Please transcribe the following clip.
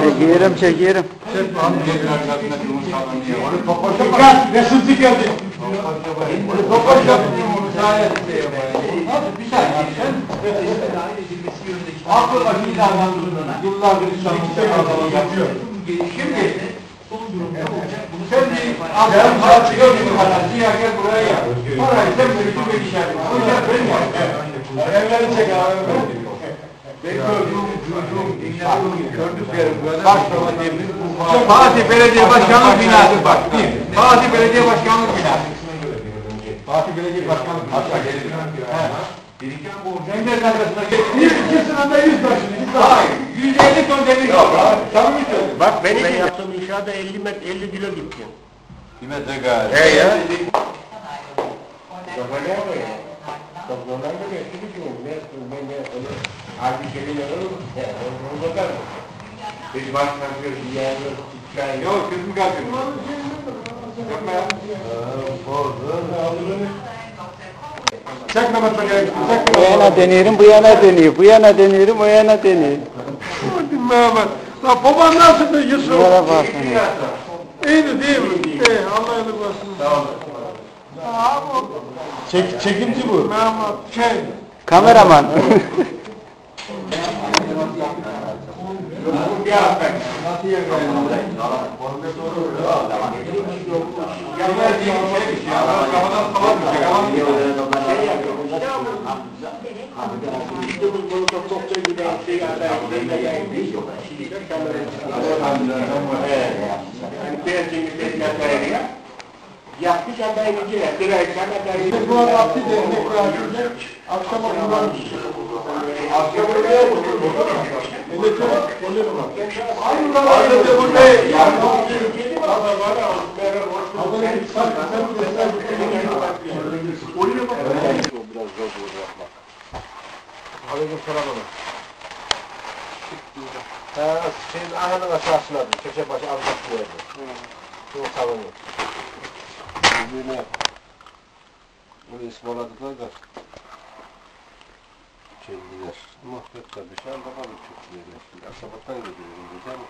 Çekiyorum çekiyorum. Dikkat! Resimci geldi. Aklı başını davrandı. Yıllardır İslam'ın yapıyor. Şimdi sen bir adam var çıkıyor gibi kadar. Ziya gel buraya gel. Parayı sen verirsin ben işaret. Onu da ben yapacağım. Evlerini çek abi. Ben gördüm, duydum, dinledim, gördüklerim böyle. Başlama demir. Fatih Belediye Başkanlık binası bak. Bir. Fatih Belediye Başkanlık binası. Fatih Belediye Başkanlık binası. Biriken bu. Cennet arkasında Bir iki sınavda yüz taşını. Hayır. 150 ton demir yok. Samimi söylüyorum. Bak benim ben yaptığım inşaata 50 metre 50 kilo gitti. Bir metre galiba. He ya. Kafa ne yapıyor? Toplamdan da geçti bir gün. Ne ben de öyle harbi şeyler olur. Ya onu bakar mı? Bir başkan diyor ki yani çay Yok kızım kalkın. Yapma ya. Çek Mehmet Bey'e. Çek Bu yana dönüyorum, bu yana dönüyor. Bu yana dönüyorum, o yana dönüyor. Mehmet. La baban nasıl bir Yusuf? Baksana. İyiydi değil mi? İyi. Allah iyilik versin. Sağ ol. Çek, çekimci bu. Mehmet şey. Kameraman. Bir hafta. Nasıl yakaladın? Yanlar diye bir şeymiş ya. Kafadan falan bir şey. Yalan değil. Yapmış adayı gidiyor. Bir ay sana adayı Bu arada Abdi Dernek Rahatı'nda akşama kullanmış. Akşama buraya Elektrik gelir mi? Hayır de bu ne? Yani Haberin bir saat sen bir saat Oyuna bak. Aleyküm selam Ha, şeyin ahanın aşağısına bir köşe başı avcak bu evde. Şu salonu. Birbirine bunu ısmarladıklar da şeydiler. Muhabbet tabii. Şu an bakalım çok güzel. Şimdi Asabattan gidiyorum diyeceğim.